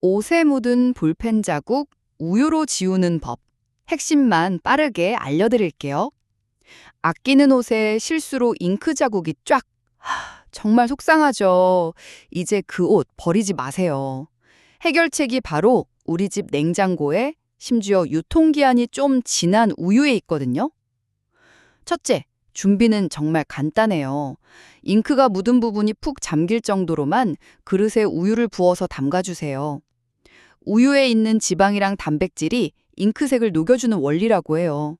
옷에 묻은 볼펜 자국 우유로 지우는 법. 핵심만 빠르게 알려드릴게요. 아끼는 옷에 실수로 잉크 자국이 쫙. 하, 정말 속상하죠. 이제 그 옷 버리지 마세요. 해결책이 바로 우리 집 냉장고에 심지어 유통기한이 좀 지난 우유에 있거든요. 첫째, 준비는 정말 간단해요. 잉크가 묻은 부분이 푹 잠길 정도로만 그릇에 우유를 부어서 담가주세요. 우유에 있는 지방이랑 단백질이 잉크색을 녹여주는 원리라고 해요.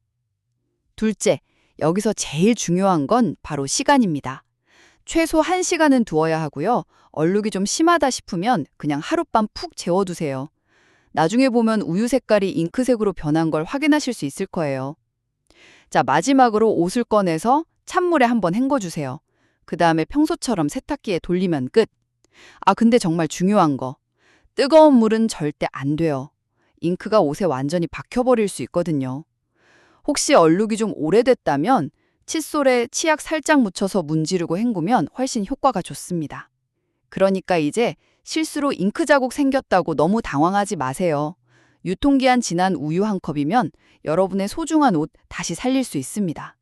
둘째, 여기서 제일 중요한 건 바로 시간입니다. 최소 1시간은 두어야 하고요. 얼룩이 좀 심하다 싶으면 그냥 하룻밤 푹 재워두세요. 나중에 보면 우유 색깔이 잉크색으로 변한 걸 확인하실 수 있을 거예요. 자, 마지막으로 옷을 꺼내서 찬물에 한번 헹궈주세요. 그 다음에 평소처럼 세탁기에 돌리면 끝. 아, 근데 정말 중요한 거. 뜨거운 물은 절대 안 돼요. 잉크가 옷에 완전히 박혀버릴 수 있거든요. 혹시 얼룩이 좀 오래됐다면 칫솔에 치약 살짝 묻혀서 문지르고 헹구면 훨씬 효과가 좋습니다. 그러니까 이제 실수로 잉크 자국 생겼다고 너무 당황하지 마세요. 유통기한 지난 우유 한 컵이면 여러분의 소중한 옷 다시 살릴 수 있습니다.